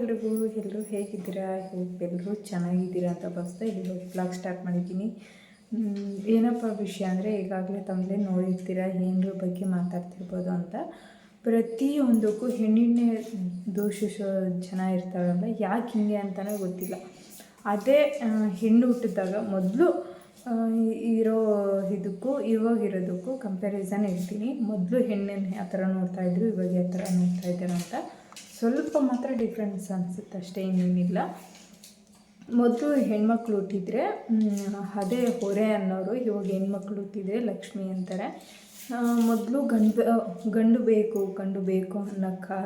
ಎಲ್ರಿಗೂ ಎಲ್ಲರೂ ಹೇಗಿದ್ದೀರಾ? ಎಲ್ಲರೂ ಚೆನ್ನಾಗಿದ್ದೀರಾ ಅಂತ ಭಾವಿಸ್ತಾ ಇಲ್ಲಿ ಬ್ಲಾಗ್ ಸ್ಟಾರ್ಟ್ ಮಾಡಿದ್ದೀನಿ. ಏನಪ್ಪ ವಿಷಯ ಅಂದರೆ ಈಗಾಗಲೇ ತಮ್ಮದೇ ನೋಡಿರ್ತೀರ, ಏನರ ಬಗ್ಗೆ ಮಾತಾಡ್ತಿರ್ಬೋದು ಅಂತ. ಪ್ರತಿಯೊಂದಕ್ಕೂ ಹೆಣ್ಣಿನ ದೋಷಿಸೋ ಜನ ಇರ್ತಾರಲ್ಲ, ಯಾಕೆ ಹಿಂಗೆ ಅಂತಲೇ ಗೊತ್ತಿಲ್ಲ. ಅದೇ ಹೆಣ್ಣು ಹುಟ್ಟಿದಾಗ ಮೊದಲು ಇರೋ ಇದಕ್ಕೂ ಇವಾಗಿರೋದಕ್ಕೂ ಕಂಪ್ಯಾರಿಸನ್ ಇರ್ತೀನಿ. ಮೊದಲು ಹೆಣ್ಣನ್ನು ಯಾವ ಥರ ನೋಡ್ತಾಯಿದ್ರು ಇವಾಗ ಯಾವ ಥರ ನೋಡ್ತಾ ಇದ್ದಾರೆ ಅಂತ. ಸ್ವಲ್ಪ ಮಾತ್ರ ಡಿಫ್ರೆನ್ಸ್ ಅನಿಸುತ್ತೆ ಅಷ್ಟೇ ಇನ್ನೇನಿಲ್ಲ. ಮೊದಲು ಹೆಣ್ಮಕ್ಳು ಹುಟ್ಟಿದ್ರೆ ಅದೇ ಹೊರೆ ಅನ್ನೋರು ಇವಾಗ ಹೆಣ್ಮಕ್ಳು ಹುಟ್ಟಿದ್ರೆ ಲಕ್ಷ್ಮಿ ಅಂತಾರೆ. ಮೊದಲು ಗಂಡು ಗಂಡು ಬೇಕು ಗಂಡು ಬೇಕು ಅನ್ನೋ ಕಾ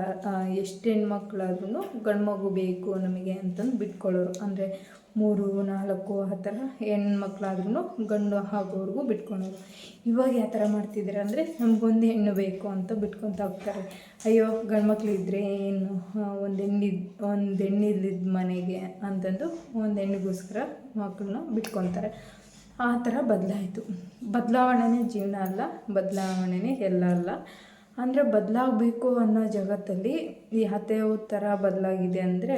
ಎಷ್ಟು ಹೆಣ್ಮಕ್ಳಾದ್ರೂ ಗಂಡು ಮಗು ಬೇಕು ನಮಗೆ ಅಂತಂದು ಬಿಟ್ಕೊಳ್ಳೋರು ಅಂದರೆ ಮೂರು, ನಾಲ್ಕು, ಆ ಥರ ಹೆಣ್ಮಕ್ಳಾದ್ರೂ ಗಂಡು ಆಗೋವರೆಗೂ ಬಿಟ್ಕೊಳ್ಳೋರು ಇವಾಗ ಯಾವ ಥರ ಮಾಡ್ತಿದ್ದಾರೆ ಅಂದರೆ ನಮಗೊಂದು ಹೆಣ್ಣು ಬೇಕು ಅಂತ ಬಿಟ್ಕೊತ ಹೋಗ್ತಾರೆ. ಅಯ್ಯೋ, ಗಂಡು ಮಕ್ಳಿದ್ರೆ ಏನು ಒಂದು ಹೆಣ್ಣಿದ್ ಒಂದು ಹೆಣ್ಣಿಲ್ಲದ ಮನೆಗೆ ಅಂತಂದು ಒಂದು ಹೆಣ್ಣಿಗೋಸ್ಕರ ಮಕ್ಕಳನ್ನ ಬಿಟ್ಕೊತಾರೆ ಆ ಥರ ಬದಲಾಯಿತು. ಬದಲಾವಣೆನೇ ಜೀವನ ಅಲ್ಲ, ಬದಲಾವಣೆನೇ ಎಲ್ಲ ಅಲ್ಲ. ಅಂದರೆ ಬದಲಾಗಬೇಕು ಅನ್ನೋ ಜಗತ್ತಲ್ಲಿ ಯಾವ ಥರ ಬದಲಾಗಿದೆ ಅಂದರೆ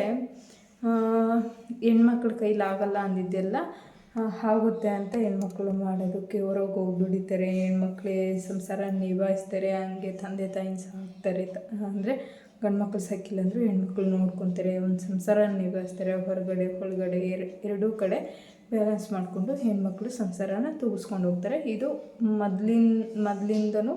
ಹೆಣ್ಮಕ್ಳ ಕೈಲಿ ಆಗಲ್ಲ ಅಂದಿದ್ದೆಲ್ಲ ಆಗುತ್ತೆ ಅಂತ ಹೆಣ್ಮಕ್ಳು ಮಾಡೋದಕ್ಕೆ ಹೊರಗೆ ಹೋಗಿ ದುಡಿತಾರೆ ಹೆಣ್ಮಕ್ಳೇ ಸಂಸಾರ ನಿಭಾಯಿಸ್ತಾರೆ, ಹಂಗೆ ತಂದೆ ತಾಯಿನ ಸಾಕ್ತಾರೆ. ಅಂದರೆ ಗಂಡು ಮಕ್ಕಳು ಸಾಕಿಲ್ಲ ಅಂದರೂ ಹೆಣ್ಮಕ್ಳು ನೋಡ್ಕೊತಾರೆ, ಒಂದು ಸಂಸಾರ ನಿಭಾಯಿಸ್ತಾರೆ, ಹೊರಗಡೆ, ಒಳಗಡೆ, ಎರಡು, ಎರಡೂ ಕಡೆ ಬ್ಯಾಲೆನ್ಸ್ ಮಾಡಿಕೊಂಡು ಹೆಣ್ಮಕ್ಳು ಸಂಸಾರನ ತೂಗಿಸ್ಕೊಂಡು ಹೋಗ್ತಾರೆ. ಇದು ಮೊದ್ಲಿನ, ಮೊದಲಿಂದನೂ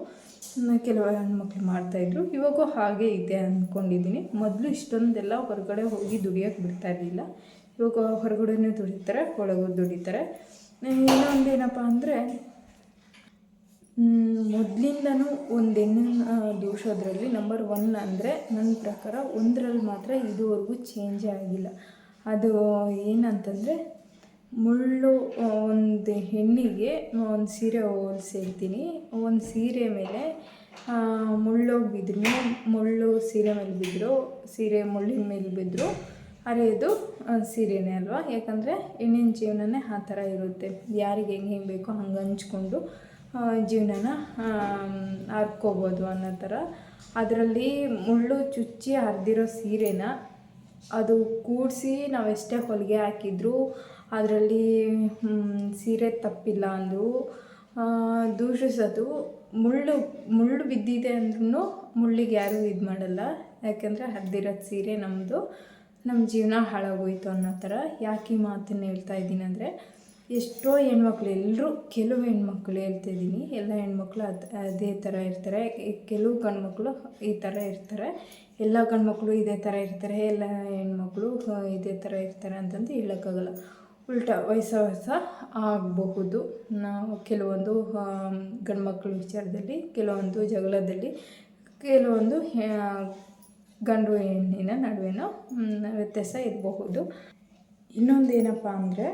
ಕೆಲವು ಹೆಣ್ಮಕ್ಳು ಮಾಡ್ತಾಯಿದ್ರು. ಇವಾಗೂ ಹಾಗೆ ಇದೆ ಅಂದ್ಕೊಂಡಿದ್ದೀನಿ ಮೊದಲು ಇಷ್ಟೊಂದೆಲ್ಲ ಹೊರಗಡೆ ಹೋಗಿ ದುಡಿಯೋಕ್ಕೆ ಬಿಡ್ತಾ ಇರಲಿಲ್ಲ. ಇವಾಗ ಹೊರಗಡೆನೂ ದುಡಿತಾರೆ, ಒಳಗೂ ದುಡಿತಾರೆ. ಇನ್ನೊಂದು ಏನಪ್ಪ ಅಂದರೆ ಮೊದಲಿಂದನೂ ಒಂದು ಹೆಣ್ಣನ್ನು ದೂಷೋದ್ರಲ್ಲಿ ನಂಬರ್ ಒನ್ ಅಂದರೆ ನನ್ನ ಪ್ರಕಾರ ಒಂದರಲ್ಲಿ ಮಾತ್ರ ಇದುವರೆಗೂ ಚೇಂಜೇ ಆಗಿಲ್ಲ. ಅದು ಏನಂತಂದರೆ ಮುಳ್ಳು ಒಂದು ಹೆಣ್ಣಿಗೆ ಒಂದು ಸೀರೆ ಹೋಲ್ಸಿರ್ತೀನಿ ಒಂದು ಸೀರೆ ಮೇಲೆ ಮುಳ್ಳೋಗಿ ಬಿದ್ರು ಮುಳ್ಳು ಸೀರೆ ಮೇಲೆ ಬಿದ್ದರು ಸೀರೆ ಮುಳ್ಳಿನ ಮೇಲೆ ಬಿದ್ದರು ಅರೆಯೋದು ಸೀರೆನೇ ಅಲ್ವಾ? ಯಾಕಂದರೆ ಹೆಣ್ಣಿನ ಜೀವನನೇ ಆ ಥರ ಇರುತ್ತೆ. ಯಾರಿಗೆ ಹೆಂಗೆ ಹೆಂಗೆ ಬೇಕೋ ಹಂಗೆ ಹಂಚ್ಕೊಂಡು ಜೀವನನ ಹರ್ಕೋಬೋದು ಅನ್ನೋ ಥರ. ಅದರಲ್ಲಿ ಮುಳ್ಳು ಚುಚ್ಚಿ ಹರಿದಿರೋ ಸೀರೆನ ಅದು ಕೂಡಿಸಿ ನಾವೆಷ್ಟೇ ಹೊಲಿಗೆ ಹಾಕಿದ್ರು ಅದರಲ್ಲಿ ಸೀರೆ ತಪ್ಪಿಲ್ಲ ಅಂದರು ದೂಷಿಸೋದು, ಮುಳ್ಳು ಮುಳ್ಳು ಬಿದ್ದಿದೆ ಅಂದ್ರೂ ಮುಳ್ಳಿಗೆ ಯಾರೂ ಇದು ಮಾಡಲ್ಲ. ಯಾಕೆಂದರೆ ಹರಿದಿರೋದು ಸೀರೆ ನಮ್ಮದು ನಮ್ಮ ಜೀವನ ಹಾಳಾಗೋಯ್ತು ಅನ್ನೋ ಥರ. ಯಾಕೆ ಈ ಮಾತನ್ನು ಹೇಳ್ತಾ ಇದ್ದೀನಿ ಅಂದರೆ, ಎಷ್ಟೋ ಹೆಣ್ಮಕ್ಳು ಎಲ್ಲರೂ ಕೆಲವು ಹೆಣ್ಮಕ್ಳು ಹೇಳ್ತಾ ಇದ್ದೀನಿ. ಎಲ್ಲ ಹೆಣ್ಮಕ್ಳು ಅದು, ಅದೇ ಥರ ಇರ್ತಾರೆ. ಕೆಲವು ಗಂಡ್ಮಕ್ಳು ಈ ಥರ ಇರ್ತಾರೆ. ಎಲ್ಲ ಗಂಡ್ಮಕ್ಳು ಇದೇ ಥರ ಇರ್ತಾರೆ. ಎಲ್ಲ ಹೆಣ್ಮಕ್ಳು ಇದೇ ಥರ ಇರ್ತಾರೆ ಅಂತಂದು ಹೇಳೋಕ್ಕಾಗಲ್ಲ. ಉಲ್ಟಾ ವಯಸ್ಸ ವಯಸ್ಸ ಆಗಬಹುದು. ನಾವು ಕೆಲವೊಂದು ಗಂಡ್ಮಕ್ಳ ವಿಚಾರದಲ್ಲಿ, ಕೆಲವೊಂದು ಜಗಳದಲ್ಲಿ, ಕೆಲವೊಂದು ಗಂಡು ಹೆಣ್ಣಿನ ನಡುವಿನ ವ್ಯತ್ಯಾಸ ಇರಬಹುದು. ಇನ್ನೊಂದು ಏನಪ್ಪ ಅಂದರೆ,